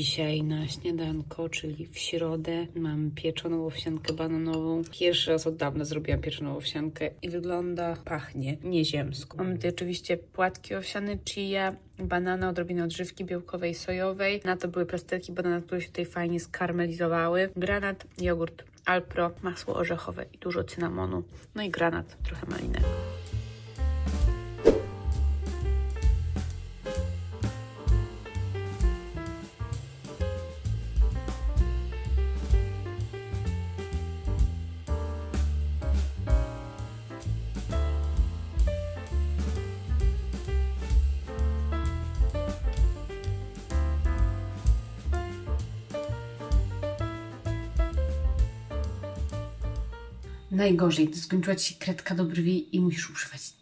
Dzisiaj na śniadanko, czyli w środę, mam pieczoną owsiankę bananową. Pierwszy raz od dawna zrobiłam pieczoną owsiankę i wygląda, pachnie nieziemsko. Mam tutaj oczywiście płatki owsiane chia, banana, odrobinę odżywki białkowej, sojowej. Na to były plasterki banana, które się tutaj fajnie skarmelizowały. Granat, jogurt Alpro, masło orzechowe i dużo cynamonu. No i granat, trochę malinek. Najgorzej, gdy skończyła ci się kredka do brwi i musisz używać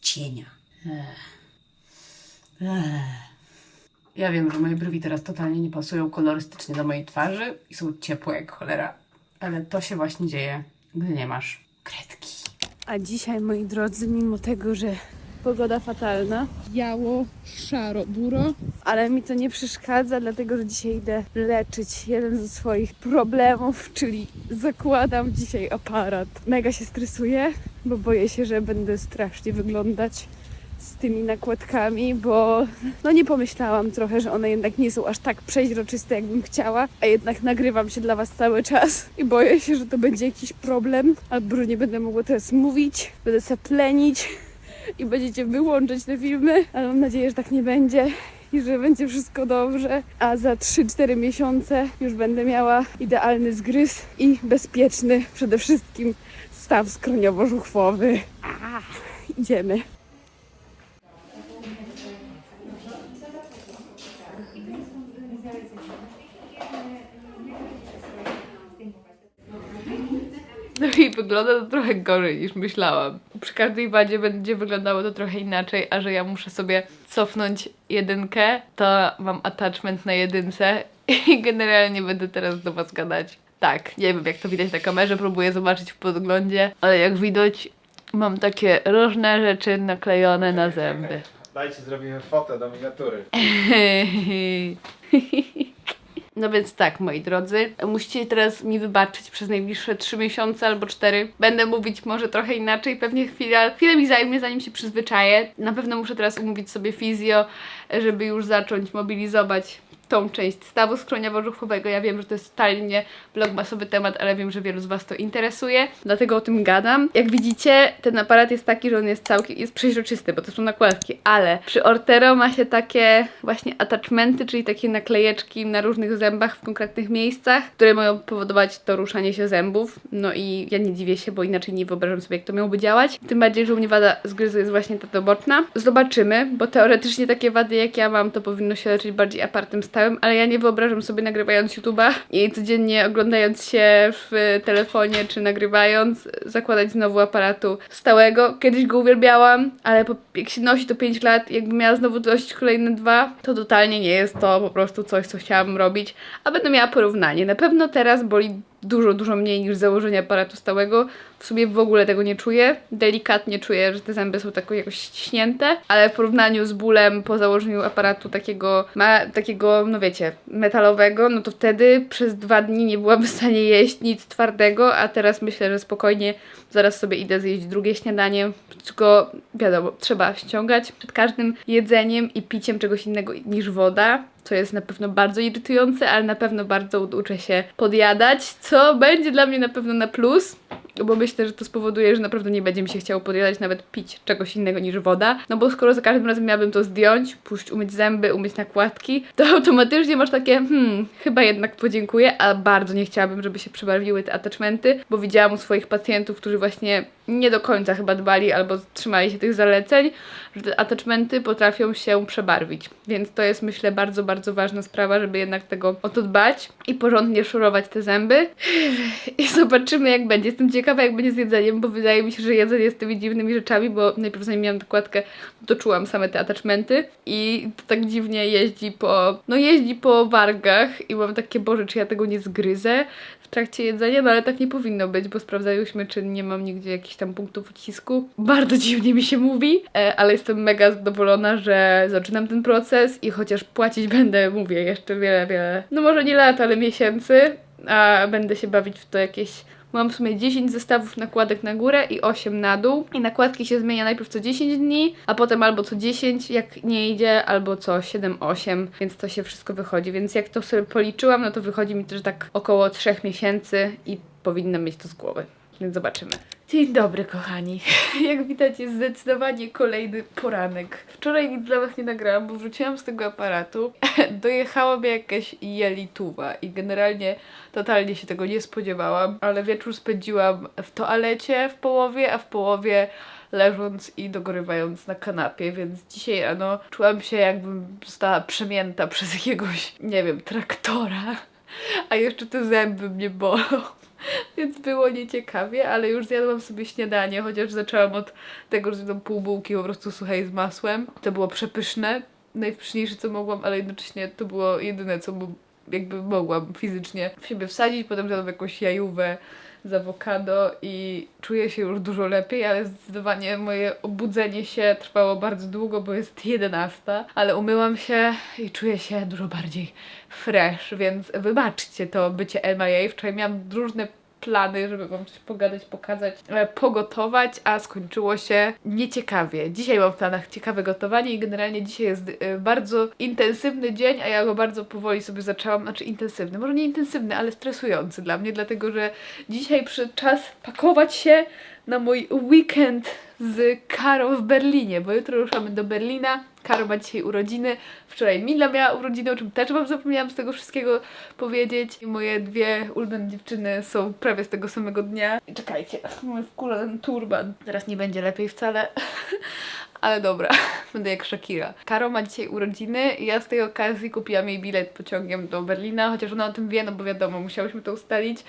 cienia. Ech. Ech. Ja wiem, że moje brwi teraz totalnie nie pasują kolorystycznie do mojej twarzy i są ciepłe jak cholera, ale to się właśnie dzieje, gdy nie masz kredki. A dzisiaj, moi drodzy, mimo tego, że pogoda fatalna, biało, szaro, buro, ale mi to nie przeszkadza, dlatego że dzisiaj idę leczyć jeden ze swoich problemów, czyli zakładam dzisiaj aparat. Mega się stresuję, bo boję się, że będę strasznie wyglądać z tymi nakładkami, bo no nie pomyślałam trochę, że one jednak nie są aż tak przeźroczyste, jakbym chciała, a jednak nagrywam się dla Was cały czas i boję się, że to będzie jakiś problem, albo że nie będę mogła teraz mówić, będę se plenić i będziecie wyłączyć te filmy, ale mam nadzieję, że tak nie będzie i że będzie wszystko dobrze, a za 3-4 miesiące już będę miała idealny zgryz i bezpieczny przede wszystkim staw skroniowo-żuchwowy. Idziemy. No i wygląda to trochę gorzej niż myślałam. Przy każdej wadzie będzie wyglądało to trochę inaczej, a że ja muszę sobie cofnąć jedynkę, to mam attachment na jedynce i generalnie będę teraz do Was gadać. Tak, nie wiem jak to widać na kamerze, próbuję zobaczyć w podglądzie, ale jak widać mam takie różne rzeczy naklejone na zęby. Dajcie, zrobimy fotę do miniatury. No więc tak, moi drodzy, musicie teraz mi wybaczyć przez najbliższe 3 miesiące albo 4. Będę mówić może trochę inaczej, pewnie chwila, chwilę mi zajmie, zanim się przyzwyczaję. Na pewno muszę teraz umówić sobie fizjo, żeby już zacząć mobilizować tą część stawu skroniowo-żuchwowego. Ja wiem, że to jest totalnie blogmasowy temat, ale wiem, że wielu z Was to interesuje, dlatego o tym gadam. Jak widzicie, ten aparat jest taki, że on jest całkiem, jest przeźroczysty, bo to są nakładki, ale przy Ortero ma się takie właśnie attachmenty, czyli takie naklejeczki na różnych zębach w konkretnych miejscach, które mają powodować to ruszanie się zębów. No i ja nie dziwię się, bo inaczej nie wyobrażam sobie, jak to miałoby działać. Tym bardziej, że u mnie wada zgryzu jest właśnie ta doboczna. Zobaczymy, bo teoretycznie takie wady jak ja mam, to powinno się leczyć bardziej aparatem ale ja nie wyobrażam sobie nagrywając YouTube'a i codziennie oglądając się w telefonie czy nagrywając, zakładać znowu aparatu stałego. Kiedyś go uwielbiałam, ale po, jak się nosi to 5 lat, jakby miała znowu nosić kolejne dwa, to totalnie nie jest to po prostu coś, co chciałam robić, a będę miała porównanie. Na pewno teraz boli dużo, dużo mniej niż założenie aparatu stałego. W sumie w ogóle tego nie czuję. Delikatnie czuję, że te zęby są tak jakoś ściśnięte, ale w porównaniu z bólem po założeniu aparatu takiego, ma, takiego, no wiecie, metalowego, no to wtedy przez dwa dni nie byłam w stanie jeść nic twardego, a teraz myślę, że spokojnie zaraz sobie idę zjeść drugie śniadanie, tylko wiadomo, trzeba ściągać przed każdym jedzeniem i piciem czegoś innego niż woda co jest na pewno bardzo irytujące, ale na pewno bardzo uczę się podjadać, co będzie dla mnie na pewno na plus, bo myślę, że to spowoduje, że naprawdę nie będzie mi się chciało podjadać, nawet pić czegoś innego niż woda, no bo skoro za każdym razem miałabym to zdjąć, pójść umyć zęby, umyć nakładki, to automatycznie masz takie, hmm, chyba jednak podziękuję, a bardzo nie chciałabym, żeby się przebarwiły te attachmenty, bo widziałam u swoich pacjentów, którzy właśnie nie do końca chyba dbali albo trzymali się tych zaleceń, że te attachmenty potrafią się przebarwić, więc to jest myślę bardzo, bardzo ważna sprawa, żeby jednak tego o to dbać i porządnie szorować te zęby i zobaczymy jak będzie. Jestem ciekawa jak będzie z jedzeniem, bo wydaje mi się, że jedzenie z tymi dziwnymi rzeczami, bo najpierw zanim miałam nakładkę, to czułam same te attachmenty i to tak dziwnie jeździ po, no jeździ po wargach i mam takie, Boże, czy ja tego nie zgryzę? Trakcie jedzenia, no ale tak nie powinno być, bo sprawdzałyśmy, czy nie mam nigdzie jakichś tam punktów ucisku. Bardzo dziwnie mi się mówi, e, ale jestem mega zadowolona, że zaczynam ten proces i chociaż płacić będę, mówię, jeszcze wiele, wiele, no może nie lat, ale miesięcy, a będę się bawić w to jakieś Mam w sumie 10 zestawów nakładek na górę i 8 na dół. I nakładki się zmienia najpierw co 10 dni, a potem albo co 10, jak nie idzie, albo co 7-8, więc to się wszystko wychodzi. Więc jak to sobie policzyłam, no to wychodzi mi też tak około 3 miesięcy i powinnam mieć to z głowy. Więc zobaczymy. Dzień dobry, kochani. Jak widać, jest zdecydowanie kolejny poranek. Wczoraj nic dla Was nie nagrałam, bo wróciłam z tego aparatu. Dojechała mnie jakaś jelituwa i generalnie totalnie się tego nie spodziewałam, ale wieczór spędziłam w toalecie w połowie, a w połowie leżąc i dogorywając na kanapie, więc dzisiaj rano czułam się jakbym została przemięta przez jakiegoś, nie wiem, traktora, a jeszcze te zęby mnie bolą. Więc było nieciekawie, ale już zjadłam sobie śniadanie, chociaż zaczęłam od tego, że zjadłam pół bułki po prostu suchej z masłem. To było przepyszne, najpyszniejsze co mogłam, ale jednocześnie to było jedyne co jakby mogłam fizycznie w siebie wsadzić. Potem zjadłam jakąś jajówę z awokado i czuję się już dużo lepiej, ale zdecydowanie moje obudzenie się trwało bardzo długo, bo jest 11, ale umyłam się i czuję się dużo bardziej fresh, więc wybaczcie to bycie MIA. Wczoraj miałam różne plany, żeby wam coś pogadać, pokazać, e, pogotować, a skończyło się nieciekawie. Dzisiaj mam w planach ciekawe gotowanie i generalnie dzisiaj jest e, bardzo intensywny dzień, a ja go bardzo powoli sobie zaczęłam, znaczy intensywny, może nie intensywny, ale stresujący dla mnie, dlatego że dzisiaj przyszedł czas pakować się na mój weekend z Karą w Berlinie, bo jutro ruszamy do Berlina. Karo ma dzisiaj urodziny. Wczoraj Mila miała urodziny, o czym też Wam zapomniałam z tego wszystkiego powiedzieć. I moje dwie ulubione dziewczyny są prawie z tego samego dnia. I czekajcie, mamy w kule ten turban. Teraz nie będzie lepiej wcale. Ale dobra, będę jak Shakira. Karo ma dzisiaj urodziny i ja z tej okazji kupiłam jej bilet pociągiem do Berlina, chociaż ona o tym wie, no bo wiadomo, musiałyśmy to ustalić,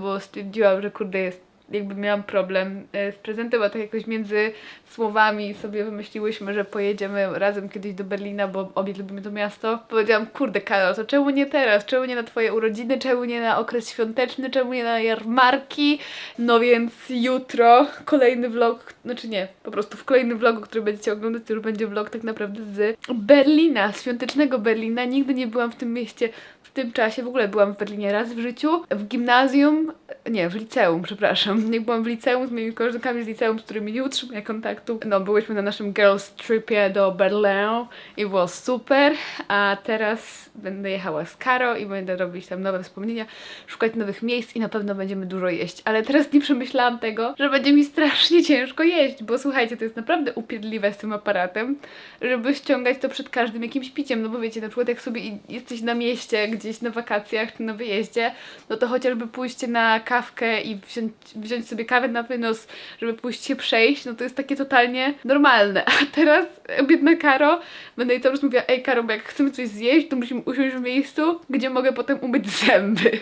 bo stwierdziłam, że kurde jest jakby miałam problem e, z prezentem, a tak jakoś między słowami sobie wymyśliłyśmy, że pojedziemy razem kiedyś do Berlina, bo obie lubimy to miasto. Powiedziałam, kurde Karol, to czemu nie teraz? Czemu nie na twoje urodziny? Czemu nie na okres świąteczny? Czemu nie na jarmarki? No więc jutro kolejny vlog, znaczy nie, po prostu w kolejnym vlogu, który będziecie oglądać, to już będzie vlog tak naprawdę z Berlina, świątecznego Berlina. Nigdy nie byłam w tym mieście w tym czasie, w ogóle byłam w Berlinie raz w życiu, w gimnazjum, nie, w liceum, przepraszam. Jak byłam w liceum z moimi koleżankami z liceum, z którymi nie utrzymuję kontaktu. No, byłyśmy na naszym girls tripie do Berlin i było super, a teraz będę jechała z Karo i będę robić tam nowe wspomnienia, szukać nowych miejsc i na pewno będziemy dużo jeść. Ale teraz nie przemyślałam tego, że będzie mi strasznie ciężko jeść, bo słuchajcie, to jest naprawdę upierdliwe z tym aparatem, żeby ściągać to przed każdym jakimś piciem, no bo wiecie, na przykład jak sobie jesteś na mieście, gdzieś na wakacjach czy na wyjeździe, no to chociażby pójście na kawkę i wziąć, wziąć sobie kawę na wynos, żeby pójść się przejść, no to jest takie totalnie normalne. A teraz biedna Karo, będę jej cały czas mówiła, ej Karo, bo jak chcemy coś zjeść, to musimy usiąść w miejscu, gdzie mogę potem umyć zęby.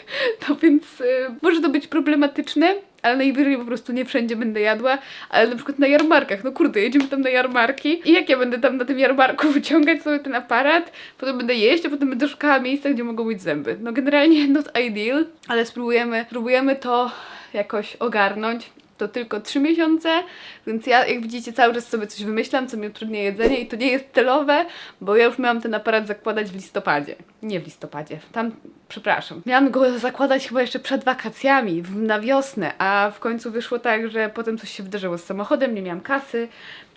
No więc y, może to być problematyczne, ale najwyżej po prostu nie wszędzie będę jadła, ale na przykład na jarmarkach, no kurde, jedziemy tam na jarmarki i jak ja będę tam na tym jarmarku wyciągać sobie ten aparat, potem będę jeść, a potem będę szukała miejsca, gdzie mogą być zęby. No generalnie not ideal, ale spróbujemy, spróbujemy to jakoś ogarnąć. To tylko 3 miesiące, więc ja, jak widzicie, cały czas sobie coś wymyślam, co mi utrudnia jedzenie i to nie jest celowe, bo ja już miałam ten aparat zakładać w listopadzie. Nie w listopadzie, tam, przepraszam. Miałam go zakładać chyba jeszcze przed wakacjami, w, na wiosnę, a w końcu wyszło tak, że potem coś się wydarzyło z samochodem, nie miałam kasy,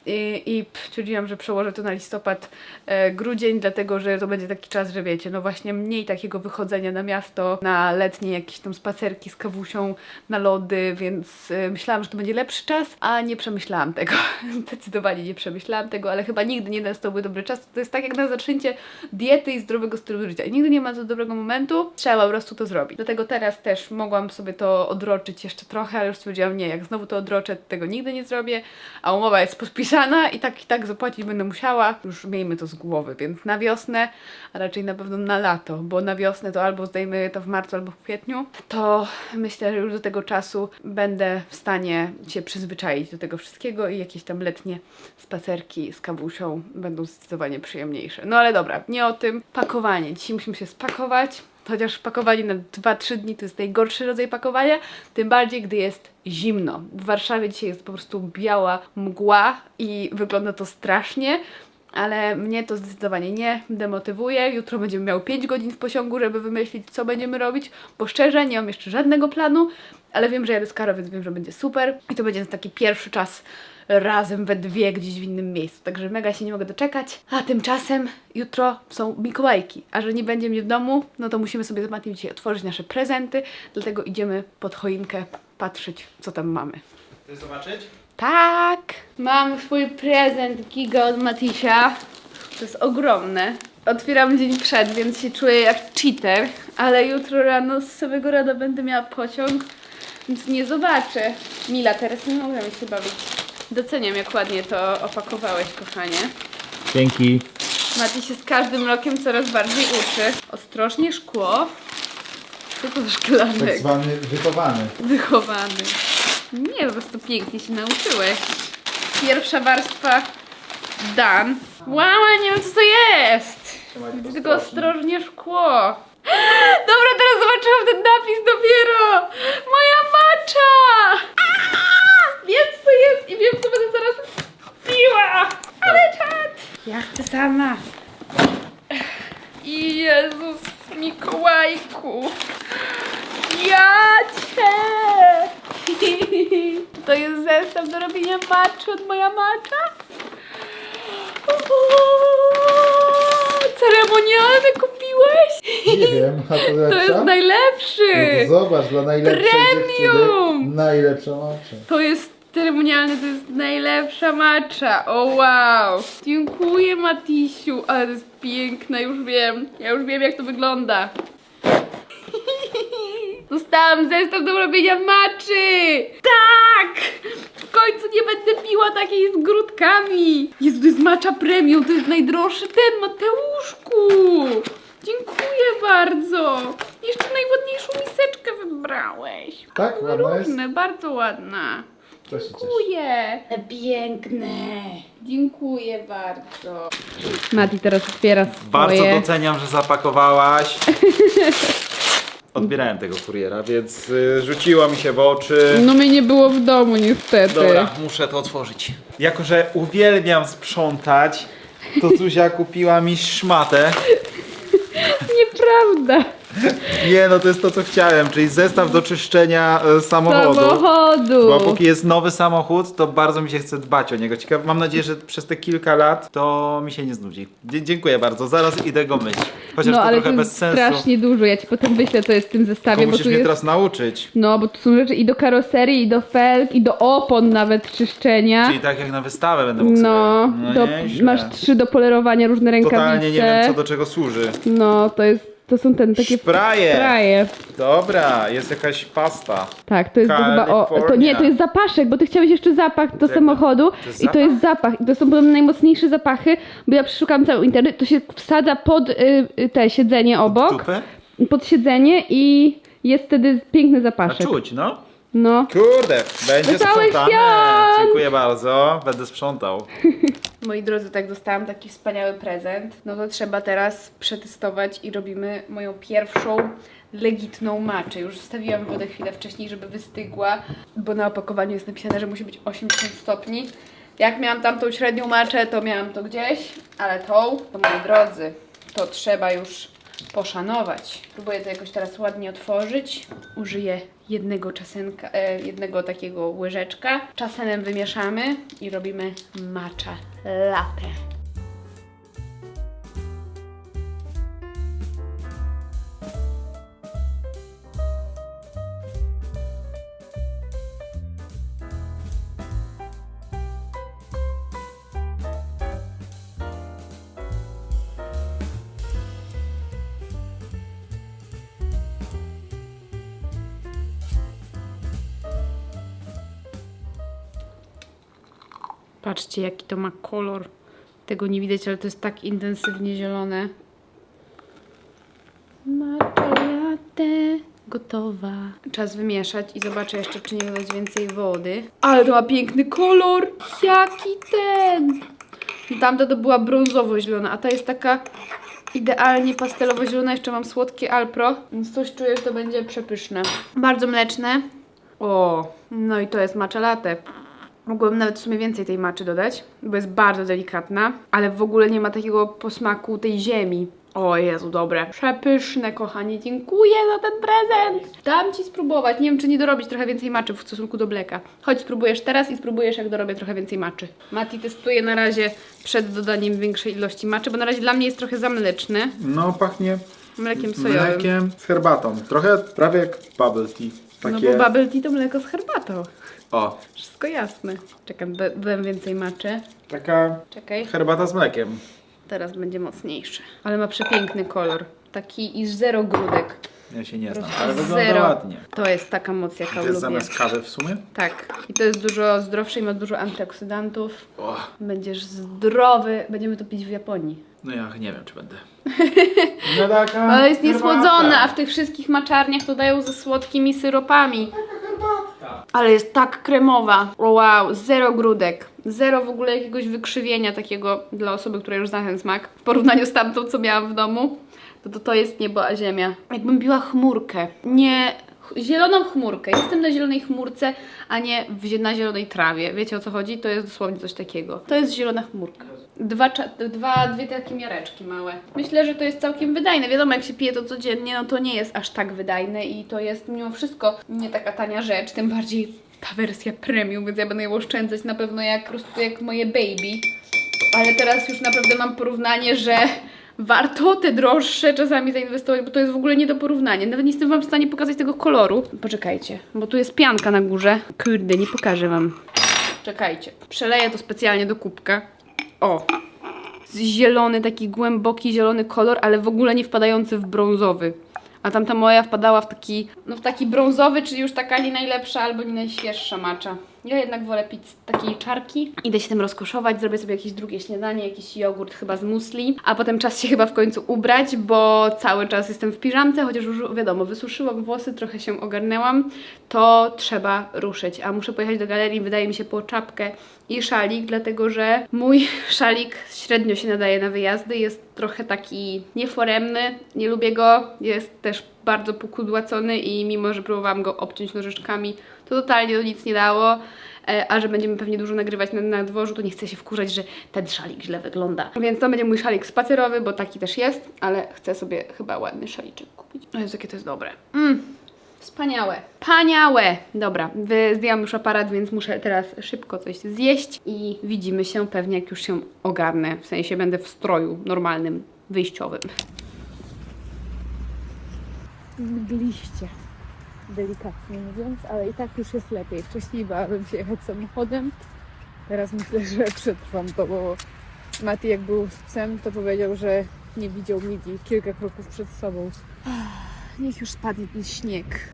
i, i stwierdziłam, że przełożę to na listopad, e, grudzień, dlatego że to będzie taki czas, że wiecie, no właśnie mniej takiego wychodzenia na miasto, na letnie jakieś tam spacerki z kawusią, na lody, więc e, myślałam, że to będzie lepszy czas, a nie przemyślałam tego. Zdecydowanie nie przemyślałam tego, ale chyba nigdy nie nastałby dobry czas. To jest tak jak na zaczęcie diety i zdrowego stylu życia. Nigdy nie ma za dobrego momentu, trzeba po prostu to zrobić. Dlatego teraz też mogłam sobie to odroczyć jeszcze trochę, ale już stwierdziłam, nie, jak znowu to odroczę, to tego nigdy nie zrobię, a umowa jest podpisana i tak i tak zapłacić będę musiała. Już miejmy to z głowy, więc na wiosnę, a raczej na pewno na lato, bo na wiosnę to albo zdejmy to w marcu, albo w kwietniu, to myślę, że już do tego czasu będę w stanie się przyzwyczaić do tego wszystkiego i jakieś tam letnie spacerki z kawusią będą zdecydowanie przyjemniejsze. No ale dobra, nie o tym. Pakowanie. Dzisiaj musimy się spakować. Chociaż pakowanie na 2-3 dni to jest najgorszy rodzaj pakowania, tym bardziej gdy jest zimno. W Warszawie dzisiaj jest po prostu biała mgła i wygląda to strasznie. Ale mnie to zdecydowanie nie demotywuje. Jutro będziemy miał 5 godzin w posiągu, żeby wymyślić, co będziemy robić, bo szczerze nie mam jeszcze żadnego planu, ale wiem, że jadę z Karo, więc wiem, że będzie super. I to będzie taki pierwszy czas razem we dwie gdzieś w innym miejscu. Także mega się nie mogę doczekać. A tymczasem jutro są Mikołajki. A że nie będzie mnie w domu, no to musimy sobie z Matiem dzisiaj otworzyć nasze prezenty. Dlatego idziemy pod choinkę patrzeć, co tam mamy. Chcesz zobaczyć? Tak! Mam swój prezent Giga od Matisia. To jest ogromne. Otwieram dzień przed, więc się czuję jak cheater, ale jutro rano z samego rana będę miała pociąg, więc nie zobaczę. Mila, teraz nie mogę się bawić. Doceniam, jak ładnie to opakowałeś, kochanie. Dzięki. Mati się z każdym rokiem coraz bardziej uczy. Ostrożnie szkło. Co to za szklanek? Tak zwany wychowany. wychowany. Nie, po prostu pięknie się nauczyłeś. Pierwsza warstwa done. Wow, ale nie wiem co to jest. Trzymaj Tylko ostrożnie szkło. Dobra, teraz zobaczyłam ten napis dopiero. Moja macza. Aaa! Wiem co to jest i wiem co będę zaraz piła. Ale czad. Sama. I Jezus Mikołajku. Ja cię! To jest zestaw do robienia maczy od moja macza? Ceremonialny kupiłeś? Nie wiem, a to To jest najlepszy! No to zobacz, dla najlepszej Premium! dziewczyny najlepsza macza. To jest ceremonialny, to jest najlepsza macza. O wow! Dziękuję Matisiu, ale to jest piękne, już wiem. Ja już wiem jak to wygląda. Dostałam zestaw do robienia maczy! Tak! W końcu nie będę piła takiej z grudkami! Jezu, to jest macza premium, to jest najdroższy ten, Mateuszku! Dziękuję bardzo! Jeszcze najładniejszą miseczkę wybrałeś. Tak, ładna jest? Różne, bardzo ładna. Dziękuję. Piękne. Dziękuję bardzo. Mati teraz otwiera Bardzo swoje. doceniam, że zapakowałaś. Odbierałem tego kuriera, więc y, rzuciło mi się w oczy. No mnie nie było w domu niestety. Dobra, muszę to otworzyć. Jako, że uwielbiam sprzątać, to Zuzia kupiła mi szmatę. Nieprawda. Nie, no to jest to, co chciałem, czyli zestaw do czyszczenia e, samochodu. Samochodu. Bo póki jest nowy samochód, to bardzo mi się chce dbać o niego. Ciekawe, mam nadzieję, że przez te kilka lat to mi się nie znudzi. Dzie- dziękuję bardzo, zaraz idę go myć. Chociaż no to ale trochę to bez jest sensu. strasznie dużo. Ja ci potem wyślę co jest w tym zestawie, bo musisz tu mnie jest. teraz nauczyć. No, bo tu są rzeczy i do karoserii, i do felg, i do opon nawet czyszczenia. Czyli tak jak na wystawę będę mógł No, sobie... do, nieźle. masz trzy do polerowania, różne rękawice. Totalnie nie wiem, co do czego służy. No, to jest, to są ten takie Szpraje. spraje. Dobra, jest jakaś pasta. Tak, to jest to chyba o. To nie, to jest zapaszek, bo ty chciałeś jeszcze zapach do Czekaj, samochodu to jest i to jest zapach. I to są podobno najmocniejsze zapachy, bo ja przeszukałam cały internet, to się wsadza pod y, y, te siedzenie obok, Tupy? pod siedzenie i jest wtedy piękny A zapaszek. czuć, no. No. Kurde, będzie Wesołych sprzątane. świąt! Dziękuję bardzo, będę sprzątał. Moi drodzy, tak dostałam taki wspaniały prezent. No to trzeba teraz przetestować i robimy moją pierwszą legitną maczę. Już wstawiłam wodę chwilę wcześniej, żeby wystygła, bo na opakowaniu jest napisane, że musi być 80 stopni. Jak miałam tamtą średnią maczę, to miałam to gdzieś, ale tą, to moi drodzy, to trzeba już poszanować. Próbuję to jakoś teraz ładnie otworzyć. Użyję jednego czasenka, e, jednego takiego łyżeczka. Czasenem wymieszamy i robimy matcha latte. Patrzcie, jaki to ma kolor. Tego nie widać, ale to jest tak intensywnie zielone. Matcha latte gotowa. Czas wymieszać i zobaczę jeszcze, czy nie dodać więcej wody. Ale to ma piękny kolor! Jaki ten! Tamta to była brązowo-zielona, a ta jest taka idealnie pastelowo-zielone, jeszcze mam słodkie Alpro, więc coś czuję, że to będzie przepyszne. Bardzo mleczne. O, no i to jest matcha latte. Mogłabym nawet w sumie więcej tej maczy dodać, bo jest bardzo delikatna, ale w ogóle nie ma takiego posmaku tej ziemi. O Jezu, dobre. Przepyszne, kochani. Dziękuję za ten prezent. Dam Ci spróbować. Nie wiem, czy nie dorobić trochę więcej maczy w stosunku do bleka. Chodź, spróbujesz teraz i spróbujesz, jak dorobię trochę więcej maczy. Mati testuje na razie przed dodaniem większej ilości maczy, bo na razie dla mnie jest trochę za mleczny. No, pachnie Mlekiem sojowym. mlekiem z herbatą. Trochę prawie jak bubble tea. No Takie... bo bubble tea to mleko z herbatą. O, Wszystko jasne. Czekam, do- dodam więcej maczy. taka Czekaj. herbata z mlekiem. Teraz będzie mocniejszy. Ale ma przepiękny kolor. Taki i zero grudek. Ja się nie znam, ale wygląda zero. ładnie. To jest taka moc, jaka To jest lubię. zamiast kawy w sumie? Tak. I to jest dużo zdrowsze i ma dużo antyoksydantów. O, Będziesz zdrowy. Będziemy to pić w Japonii. no ja nie wiem, czy będę. No taka Ale jest herbata. niesłodzone, a w tych wszystkich maczarniach to dają ze słodkimi syropami. Ale jest tak kremowa. Wow, zero grudek. Zero w ogóle jakiegoś wykrzywienia takiego dla osoby, która już zna ten smak. W porównaniu z tamtą, co miałam w domu, to to, to jest niebo a ziemia. Jakbym biła chmurkę. Nie... Zieloną chmurkę. Jestem na zielonej chmurce, a nie w, na zielonej trawie. Wiecie o co chodzi? To jest dosłownie coś takiego. To jest zielona chmurka. Dwa, dwa, dwie takie miareczki małe. Myślę, że to jest całkiem wydajne. Wiadomo, jak się pije to codziennie, no to nie jest aż tak wydajne i to jest mimo wszystko nie taka tania rzecz, tym bardziej ta wersja premium, więc ja będę ją oszczędzać na pewno jak po prostu jak moje baby. Ale teraz już naprawdę mam porównanie, że warto te droższe czasami zainwestować, bo to jest w ogóle nie do porównania. Nawet nie jestem wam w stanie pokazać tego koloru. Poczekajcie, bo tu jest pianka na górze. Kurde, nie pokażę wam. Czekajcie. Przeleję to specjalnie do kubka. O. Zielony, taki głęboki zielony kolor, ale w ogóle nie wpadający w brązowy. A tamta moja wpadała w taki, no w taki brązowy, czyli już taka nie najlepsza albo nie najświeższa macza. Ja jednak wolę pić z takiej czarki. Idę się tym rozkoszować, zrobię sobie jakieś drugie śniadanie, jakiś jogurt chyba z musli, a potem czas się chyba w końcu ubrać, bo cały czas jestem w piżamce, chociaż już wiadomo, wysuszyłam włosy, trochę się ogarnęłam, to trzeba ruszyć, a muszę pojechać do galerii, wydaje mi się, po czapkę i szalik, dlatego że mój szalik średnio się nadaje na wyjazdy, jest trochę taki nieforemny, nie lubię go, jest też bardzo pokudłacony i mimo, że próbowałam go obciąć nożyczkami, to totalnie to nic nie dało. E, A że będziemy pewnie dużo nagrywać na, na dworzu, to nie chcę się wkurzać, że ten szalik źle wygląda. Więc to będzie mój szalik spacerowy, bo taki też jest, ale chcę sobie chyba ładny szaliczek kupić. O Jezu, jakie to jest dobre. Mm. Wspaniałe. Paniałe. Dobra, zdjęłam już aparat, więc muszę teraz szybko coś zjeść i widzimy się pewnie jak już się ogarnę. W sensie będę w stroju normalnym, wyjściowym. Mgliście. Delikatnie mówiąc, ale i tak już jest lepiej. Wcześniej bałabym się jechać samochodem. Teraz myślę, że przetrwam to, bo Mati jak był z psem, to powiedział, że nie widział midzi kilka kroków przed sobą. Niech już spadnie ten śnieg.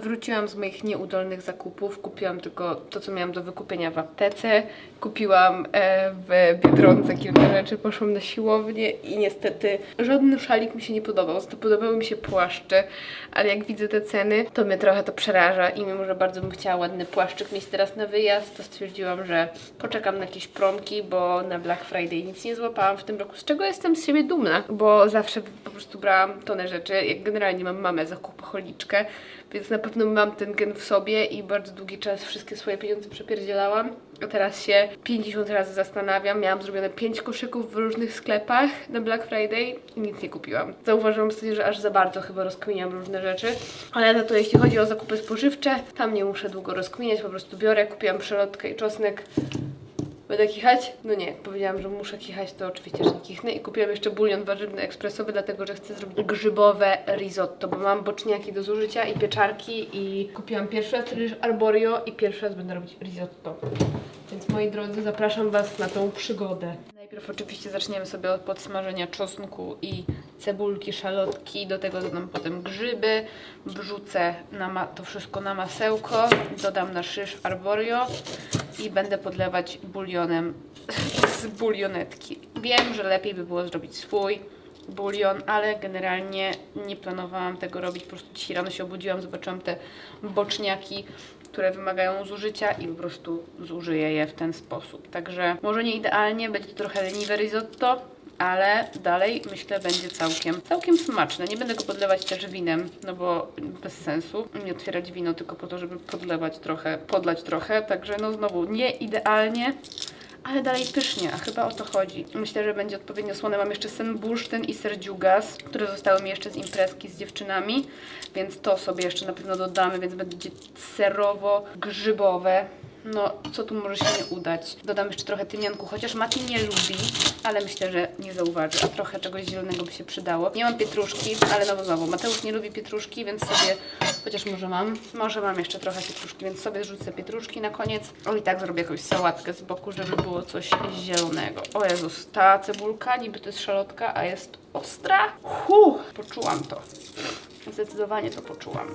Wróciłam z moich nieudolnych zakupów. Kupiłam tylko to, co miałam do wykupienia w aptece. Kupiłam e, w Biedronce kilka rzeczy, poszłam na siłownię i niestety żaden szalik mi się nie podobał. To podobały mi się płaszcze, ale jak widzę te ceny, to mnie trochę to przeraża i mimo, że bardzo bym chciała ładny płaszczyk mieć teraz na wyjazd, to stwierdziłam, że poczekam na jakieś promki, bo na Black Friday nic nie złapałam w tym roku, z czego jestem z siebie dumna, bo zawsze po prostu brałam tonę rzeczy. Jak generalnie mam mamę zakupocholiczkę, więc na pewno mam ten gen w sobie i bardzo długi czas wszystkie swoje pieniądze przepierdzielałam. A teraz się 50 razy zastanawiam. Miałam zrobione 5 koszyków w różnych sklepach na Black Friday i nic nie kupiłam. Zauważyłam ostatnio, że aż za bardzo chyba rozkminiam różne rzeczy. Ale za to jeśli chodzi o zakupy spożywcze, tam nie muszę długo rozkminiać, po prostu biorę, kupiłam przelotkę i czosnek. Będę kichać? No nie, powiedziałam, że muszę kichać, to oczywiście, że nie kichnę. I kupiłam jeszcze bulion warzywny ekspresowy, dlatego że chcę zrobić grzybowe risotto, bo mam boczniaki do zużycia i pieczarki i kupiłam pierwszy raz ryż arborio i pierwszy raz będę robić risotto. Więc moi drodzy, zapraszam Was na tą przygodę. Najpierw oczywiście zaczniemy sobie od podsmażenia czosnku i cebulki, szalotki, do tego dodam potem grzyby, wrzucę na to wszystko na masełko, dodam nasz ryż arborio i będę podlewać bulionem z bulionetki. Wiem, że lepiej by było zrobić swój bulion, ale generalnie nie planowałam tego robić. Po prostu dzisiaj rano się obudziłam, zobaczyłam te boczniaki, które wymagają zużycia i po prostu zużyję je w ten sposób. Także może nie idealnie, będzie to trochę leniwe risotto, ale dalej myślę będzie całkiem, całkiem smaczne. Nie będę go podlewać też winem, no bo bez sensu nie otwierać wino tylko po to, żeby podlewać trochę, podlać trochę, także no znowu nie idealnie, ale dalej pysznie, a chyba o to chodzi. Myślę, że będzie odpowiednio słone. Mam jeszcze sen bursztyn i serdziugas, które zostały mi jeszcze z imprezki z dziewczynami, więc to sobie jeszcze na pewno dodamy, więc będzie serowo-grzybowe. No, co tu może się nie udać? Dodam jeszcze trochę tymianku, chociaż Mati nie lubi, ale myślę, że nie zauważy, a trochę czegoś zielonego by się przydało. Nie mam pietruszki, ale no znowu, Mateusz nie lubi pietruszki, więc sobie, chociaż może mam, może mam jeszcze trochę pietruszki, więc sobie zrzucę pietruszki na koniec. O i tak zrobię jakąś sałatkę z boku, żeby było coś zielonego. O Jezus, ta cebulka, niby to jest szalotka, a jest ostra. Huh, poczułam to. Zdecydowanie to poczułam.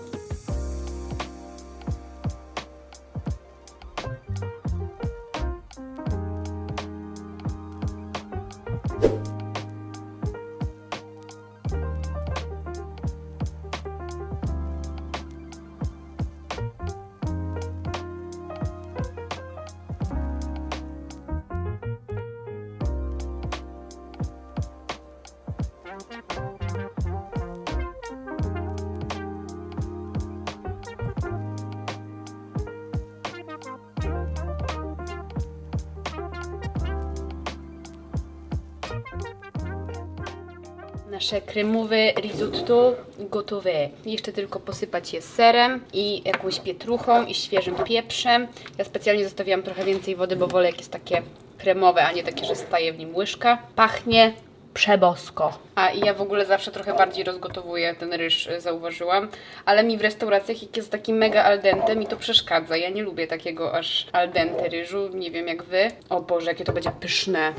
Nasze kremowe risotto gotowe. Jeszcze tylko posypać je serem i jakąś pietruchą i świeżym pieprzem. Ja specjalnie zostawiłam trochę więcej wody, bo wolę jak jest takie kremowe, a nie takie, że staje w nim łyżka. Pachnie przebosko. A i ja w ogóle zawsze trochę bardziej rozgotowuję ten ryż, y, zauważyłam. Ale mi w restauracjach, jak jest taki mega al dente, mi to przeszkadza. Ja nie lubię takiego aż al dente ryżu. Nie wiem jak wy. O Boże, jakie to będzie pyszne.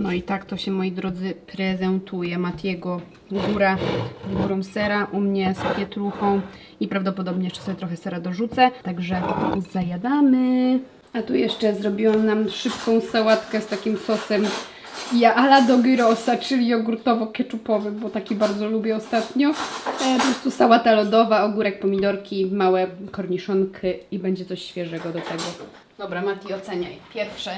No i tak to się, moi drodzy, prezentuje. Matiego góra z górą sera, u mnie z pietruchą i prawdopodobnie jeszcze sobie trochę sera dorzucę. Także zajadamy. A tu jeszcze zrobiłam nam szybką sałatkę z takim sosem ja ala do gyrosa, czyli jogurtowo-keczupowy, bo taki bardzo lubię ostatnio. E, po prostu sałata lodowa, ogórek, pomidorki, małe korniszonki i będzie coś świeżego do tego. Dobra, Mati, oceniaj. Pierwsze,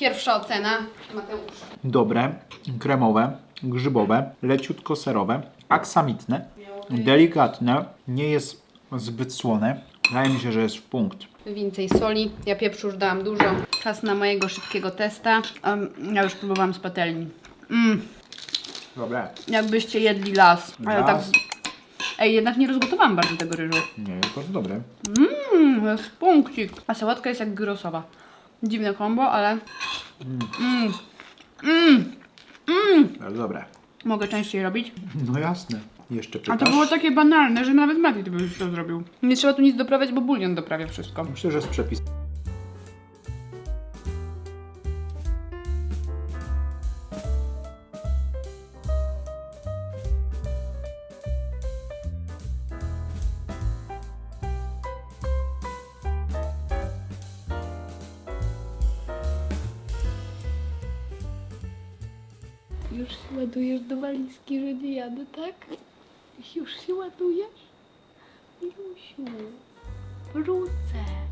pierwsza ocena Mateusza. Dobre, kremowe, grzybowe, leciutko serowe, aksamitne, delikatne, nie jest zbyt słone. Wydaje mi się, że jest w punkt. Więcej soli. Ja pieprzu już dałam dużo. Czas na mojego szybkiego testa. Em, ja już próbowałam z patelni. Mm, Dobre. jakbyście jedli las. Ale tak... Ej, jednak nie rozgotowałam bardzo tego ryżu. Nie, jest bardzo dobre. Mmm, jest punkcik. A sałatka jest jak gyrosowa. Dziwne kombo, ale... Mmm. Mmm. Bardzo dobre. Mogę częściej robić. No jasne. Jeszcze A pytasz? to było takie banalne, że nawet Mati by już to zrobił. Nie trzeba tu nic doprawiać, bo bulion doprawia wszystko. Myślę, że jest przepis. Jadę, tak? Już się ładujesz? Jusiu, wrócę.